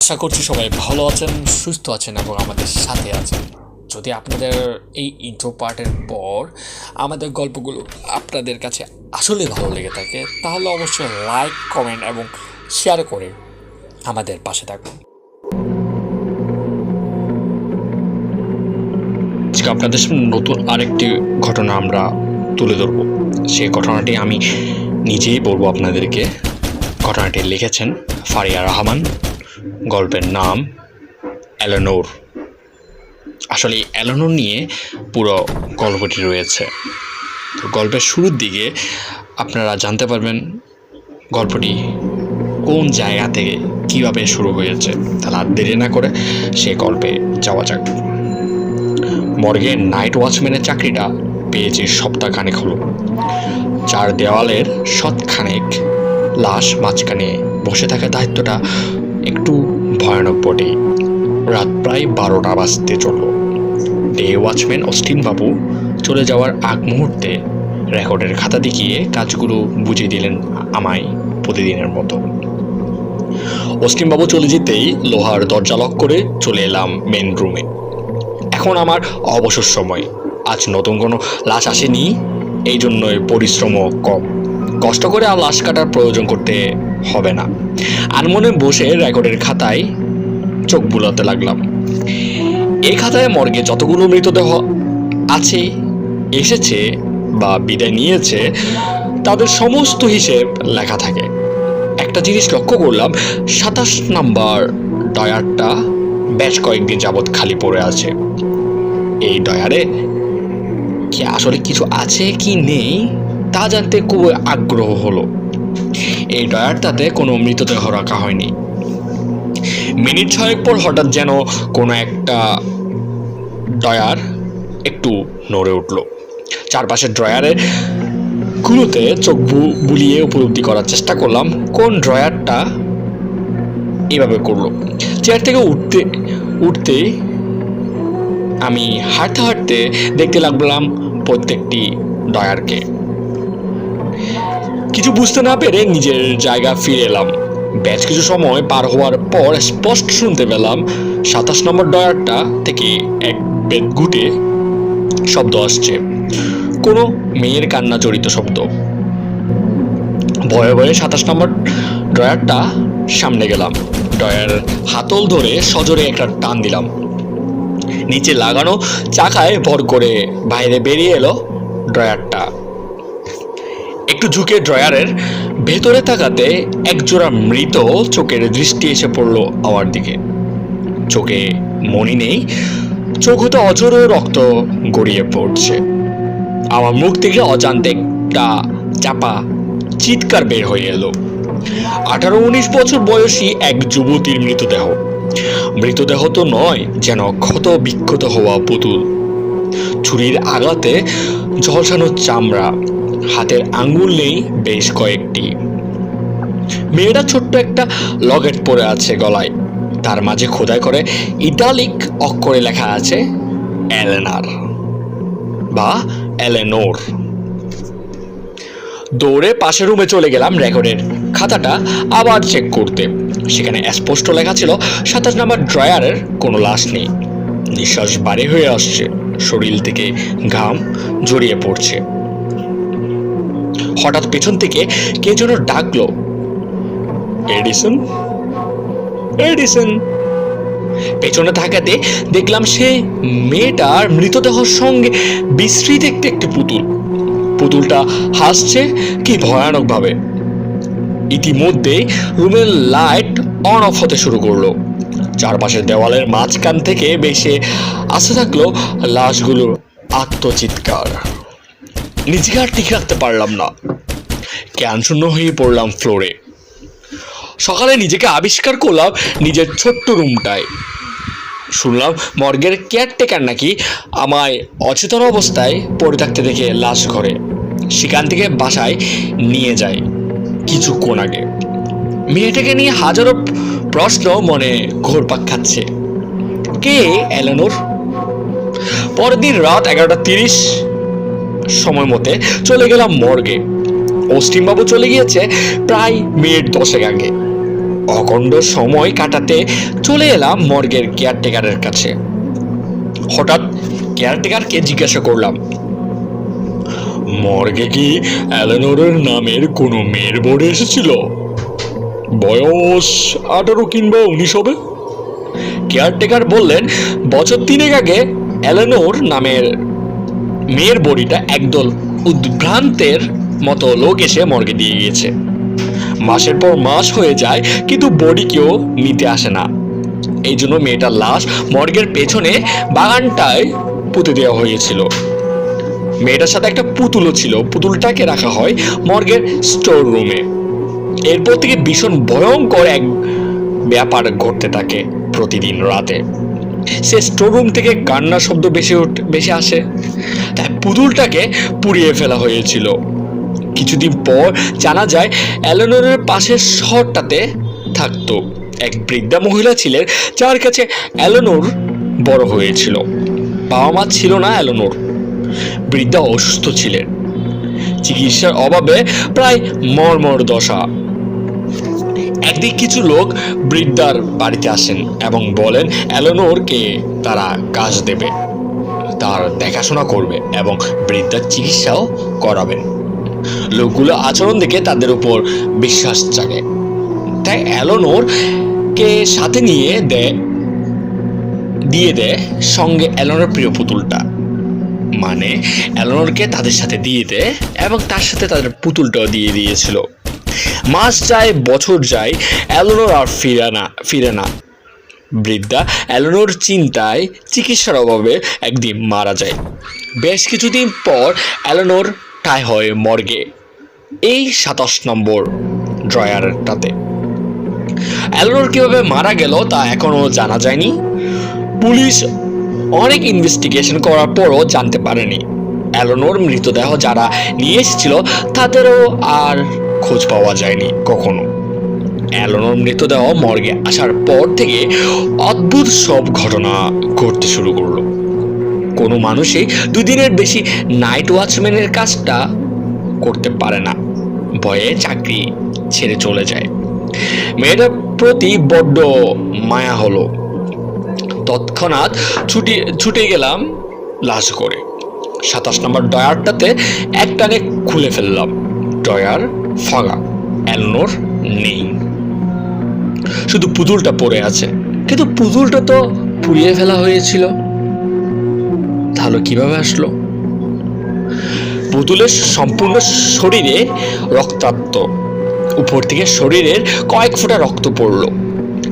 আশা করছি সবাই ভালো আছেন, সুস্থ আছেন এবং আমাদের সাথে আছেন। যদি আপনাদের এই ইন্ট্রো পার্টের পর আমাদের গল্পগুলো আপনাদের কাছে আসলে ভালো লেগে থাকে, তাহলে অবশ্যই লাইক কমেন্ট এবং শেয়ার করে আমাদের পাশে থাকুন। আজকে আপনাদের সামনে নতুন আরেকটি ঘটনা আমরা তুলে ধরব। সেই ঘটনাটি আমি নিজেই বলব আপনাদেরকে। ঘটনাটি লিখেছেন ফারিয়া রহমান। গল্পের নাম অ্যালেনোর আসলে অ্যালেনোর নিয়ে পুরো গল্পটি রয়েছে। তো গল্পের শুরুর দিকে আপনারা জানতে পারবেন গল্পটি কোন জায়গা থেকে কীভাবে শুরু হয়েছে। তাহলে আর দেরি না করে সে গল্পে যাওয়া যাক। মর্গে নাইট ওয়াচম্যানের চাকরিটা পেয়েছি সপ্তাহখানেক হলো। চার দেওয়ালের সৎখানেক লাশ মাঝখানে বসে থাকা দায়িত্বটা একটু ভয়ানক বটে। রাত প্রায় বারোটা বাজতে চলল। ডে ওয়াচম্যান অস্টিন বাবু চলে যাওয়ার আগ মুহূর্তে রেকর্ডের খাতা দেখিয়ে কাজগুলো বুঝিয়ে দিলেন আমায় প্রতিদিনের মতো। অস্টিনবাবু চলে যেতেই লোহার দরজা লক করে চলে এলাম মেন রুমে এখন আমার অবসর সময়। আজ নতুন কোনো লাশ আসেনি, এই জন্যই পরিশ্রমও কম। কষ্ট করে আর লাশ কাটার প্রয়োজন করতে হবে না। আনমনে বসে রেকর্ডের খাতায় চোখ বুলাতে লাগলাম। এই খাতায় মর্গে যতগুলো মৃতদেহ আছে, এসেছে বা বিদায় নিয়েছে, তাদের সমস্ত হিসেব লেখা থাকে। একটা জিনিস লক্ষ্য করলাম, সাতাশ নাম্বার ডয়ারটা বেশ কয়েকদিন যাবৎ খালি পড়ে আছে। এই ডয়ারে কি আসলে কিছু আছে কি নেই, তা জানতে খুব আগ্রহ হলো। এই ডয়ারটাতে কোনো মৃতদেহ রাখা হয়নি। মিনিট ছয়েক পর হঠাৎ যেন কোনো একটা ডয়ার একটু নড়ে উঠল। চারপাশের ড্রয়ারে গুলোতে চোখ বুলিয়ে উপলব্ধি করার চেষ্টা করলাম, কোন ড্রয়ারটা এভাবে করল। চেয়ার থেকে উঠতে উঠতে আমি হাঁটতে হাঁটতে দেখতে লাগলাম প্রত্যেকটি ডয়ারকে কিছু বুঝতে না পেরে নিজের জায়গা ফিরে এলাম। বেশ কিছু সময় পার হওয়ার পর স্পষ্ট শুনতে পেলাম, সাতাশ নম্বর ডয়ারটা থেকে এক বেদ গুটে শব্দ আসছে। কোনো মেয়ের কান্না জড়িত শব্দ। ভয়ে ভয়ে সাতাশ নম্বর ড্রয়ারটা সামনে গেলাম। ড্রয়ার হাতল ধরে সজোরে একটা টান দিলাম। নিচে লাগানো চাকায় ভর করে বাইরে বেরিয়ে এলো ড্রয়ারটা। একটু ঝুঁকে ড্রয়ারের ভেতরে তাকাতে একজোড়া মৃত চোখের দৃষ্টি এসে পড়ল আমার দিকে। চোখে মনি নেই, চোখ হতে অজর রক্ত গড়িয়ে পড়ছে। আমার মুখ থেকে অজান্তে একটা চাপা চিৎকার বের হয়ে এলো। আঠারো উনিশ বছর বয়সী এক যুবতীর মৃতদেহ। মৃতদেহ তো নয়, যেন ক্ষত বিক্ষত হওয়া পুতুল। ছুরির আঘাতে ঝলসানো চামড়া। হাতের আঙ্গুল নেই বেশ কয়েকটি। মেয়েরা ছোট্ট একটা লগেট পরে আছে গলায়। তার মাঝে খোদাই করে ইটালিক অক্ষরে লেখা আছে, এলেনার বা এলেনোর দৌড়ে পাশের রুমে চলে গেলাম রেকর্ডের খাতাটা আবার চেক করতে। সেখানে স্পষ্ট লেখা ছিল, সাতাশ নাম্বার ড্রয়ারের কোনো লাশ নেই। নিঃশ্বাস বাড়ি হয়ে আসছে। শরীর থেকে ঘাম জড়িয়ে পড়ছে। হঠাৎ পেছন থেকে কে যেন ডাকলো, এডিসন? এডিসন? পেছনে থাকাতে দেখলাম সে মেয়েটার মৃতদেহর সঙ্গে বিশ্রী দেখতে একটি পুতুল। পুতুলটা হাসছে কি ভয়ানকভাবে। ইতিমধ্যে রুমের লাইট অন অফ হতে শুরু করল। চারপাশের দেওয়ালের মাঝখান থেকে বেশে আসতে থাকল লাশগুলোর আত্মচিৎকার। নিজেকে আর ঠিক রাখতে পারলাম না। জ্ঞান শূন্য হয়ে পড়লাম ফ্লোরে। সকালে নিজেকে আবিষ্কার করলাম নিজের ছোট্ট রুমটায়। শুনলাম মর্গের কেয়ারটেকার নাকি আমায় অচেতন অবস্থায় পড়ে থাকতে দেখে লাশ ঘরে। সেখান থেকে বাসায় নিয়ে যায় কিছুক্ষণ আগে। মেয়েটাকে নিয়ে হাজারো প্রশ্ন মনে ঘোরপাক খাচ্ছে। কে এলেনোর? পরের দিন রাত এগারোটা তিরিশ সময় মতে চলে গেলাম মর্গে। অস্টিমবাবু চলে গিয়েছে প্রায় মিনিট দশেক আগে। অখণ্ড সময় কাটাতে চলে এলাম মর্গের কেয়ারটেকারের কাছে। হঠাৎ কেয়ারটেকারকে জিজ্ঞাসা করলাম, মর্গে কি অ্যালেনোরের নামের কোনো মেয়ের বোর্ডে এসেছিল? বয়স আঠারো কিংবা উনিশ হবে। কেয়ারটেকার বললেন, বছর তিনেক আগে অ্যালেনোর নামের মেয়ের বড়িটা একদল উদ্ভ্রান্তের মতো লোক এসে মর্গে দিয়ে গিয়েছে। মাসের পর মাস হয়ে যায়, কিন্তু বডি কেউ নিতে আসে না। এই জন্য মেয়েটার লাশ মর্গের পেছনে বাগানটায় পুঁতে দেওয়া হয়েছিল। মেয়েটার সাথে একটা পুতুলও ছিল। পুতুলটাকে রাখা হয় মর্গের স্টোর রুমে। এরপর থেকে ভীষণ ভয়ঙ্কর এক ব্যাপার ঘটতে থাকে প্রতিদিন রাতে। সে স্টোর রুম থেকে কান্নার শব্দ বেশি বেশি আসে। তাই পুতুলটাকে পুড়িয়ে ফেলা হয়েছিল। কিছুদিন পর জানা যায় অ্যালেনোরের পাশের শহরটাতে থাকতো এক বৃদ্ধা মহিলা ছিলেন, যার কাছে অ্যালেনোর বড় হয়েছিল। বাবা মা ছিল না অ্যালেনোর বৃদ্ধা অসুস্থ ছিলেন। চিকিৎসার অভাবে প্রায় মর্মর দশা। একদিন কিছু লোক বৃদ্ধার বাড়িতে আসেন এবং বলেন অ্যালোনোরকে তারা কাজ দেবে, তার দেখাশোনা করবে এবং বৃদ্ধার চিকিৎসাও করাবেন। লোকগুলো আচরণ দেখে তাদের উপর বিশ্বাস জাগে। তাই অ্যালোনোর কে সাথে নিয়ে দেয় দিয়ে দেয় সঙ্গে অ্যালোনোর প্রিয় পুতুলটা। মানে অ্যালোনোরকে তাদের সাথে দিয়ে দেয় এবং তার সাথে তাদের পুতুলটাও দিয়ে দিয়েছিল। মাস যায়, বছর যায় অ্যালোনোর আর ফিরে না ফিরে না। বৃদ্ধা অ্যালোনোর চিন্তায় চিকিৎসার অভাবে একদিন মারা যায়। বেশ কিছুদিন পর অ্যালোনোর ঠাই হয় মর্গে। এই সাতাশ নম্বর ড্রয়ারটাতে। অ্যালোনোর কীভাবে মারা গেল তা এখনও জানা যায়নি। পুলিশ অনেক ইনভেস্টিগেশন করার পরও জানতে পারেনি। অ্যালোনোর মৃতদেহ যারা নিয়ে এসেছিল, তাদেরও আর খোঁজ পাওয়া যায়নি কখনো। অ্যালোনোর মৃতদেহ মর্গে আসার পর থেকে অদ্ভুত সব ঘটনা ঘটতে শুরু করল। কোনো মানুষই দুদিনের বেশি নাইট ওয়াচম্যানের কাজটা করতে পারে না। ভয়ে চাকরি ছেড়ে চলে যায়। মেয়েটার প্রতি বড্ড মায়া হলো। তৎক্ষণাৎ ছুটি, ছুটে গেলাম লাশ করে সাতাশ নম্বর ডয়ারটাতে এক টানে খুলে ফেললাম। ডয়ার ফাঁকা, অ্যালনোর নেই। শুধু পুতুলটা পড়ে আছে। কিন্তু পুতুলটা তো পুড়িয়ে ফেলা হয়েছিল। তাহলে কীভাবে আসলো? পুতুলের সম্পূর্ণ শরীরে রক্তাক্ত। উপর থেকে শরীরের কয়েক ফোঁটা রক্ত পড়ল।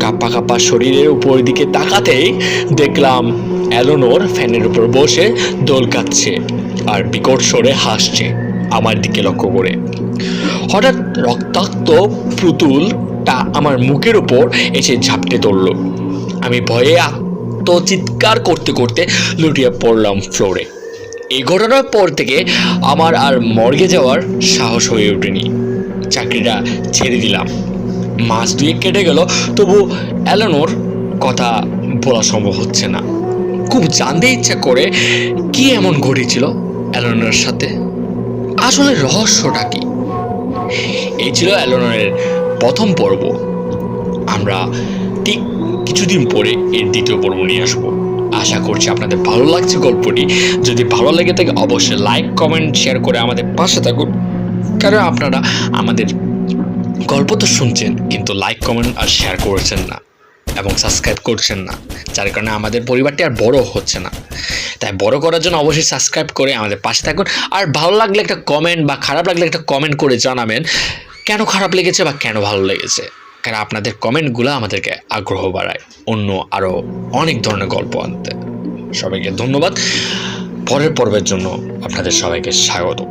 কাপা কাপা শরীরের উপর দিকে তাকাতেই দেখলাম অ্যালোনোর ফ্যানের উপর বসে দোল কাচ্ছে আর বিকট সরে হাসছে। আমার দিকে লক্ষ্য করে। হঠাৎ রক্তাক্ত পুতুলটা আমার মুখের উপর এসে ঝাপটে ধরল। আমি ভয়ে আত্মচিৎকার করতে করতে লুটিয়ে পড়লাম ফ্লোরে এই ঘটনার পর থেকে আমার আর মর্গে যাওয়ার সাহস হয়ে ওঠেনি। চাকরিটা ছেড়ে দিলাম। মাস দুয়েক কেটে গেল, তবু অ্যালানোর কথা বলা সম্ভব হচ্ছে না। খুব জানতে ইচ্ছা করে কি এমন ঘটেছিল অ্যালানোর সাথে? আসলে রহস্যটা কি? এই ছিল অ্যালোনের প্রথম পর্ব। আমরা ঠিক কিছুদিন পরে এর দ্বিতীয় পর্ব নিয়ে আসব। আশা করছি আপনাদের ভালো লাগছে গল্পটি। যদি ভালো লেগে থাকে, অবশ্যই লাইক, কমেন্ট, শেয়ার করে আমাদের পাশে থাকুন। কারণ আপনারা আমাদের গল্প তো শুনছেন, কিন্তু লাইক, কমেন্ট আর শেয়ার করেছেন না। এবং সাবস্ক্রাইব করছেন না। যার কারণে আমাদের পরিবারটি আর বড় হচ্ছে না। তাই বড় করার জন্য অবশ্যই সাবস্ক্রাইব করে আমাদের পাশে থাকুন। আর ভালো লাগলে একটা কমেন্ট বা খারাপ লাগলে একটা কমেন্ট করে জানাবেন, কেন খারাপ লেগেছে বা কেন ভালো লেগেছে? কারণ আপনাদের কমেন্টগুলো আমাদেরকে আগ্রহ বাড়ায়? অন্য আরও অনেক ধরনের গল্প আনতে। সবাইকে ধন্যবাদ। পরের পর্বের জন্য আপনাদের সবাইকে স্বাগত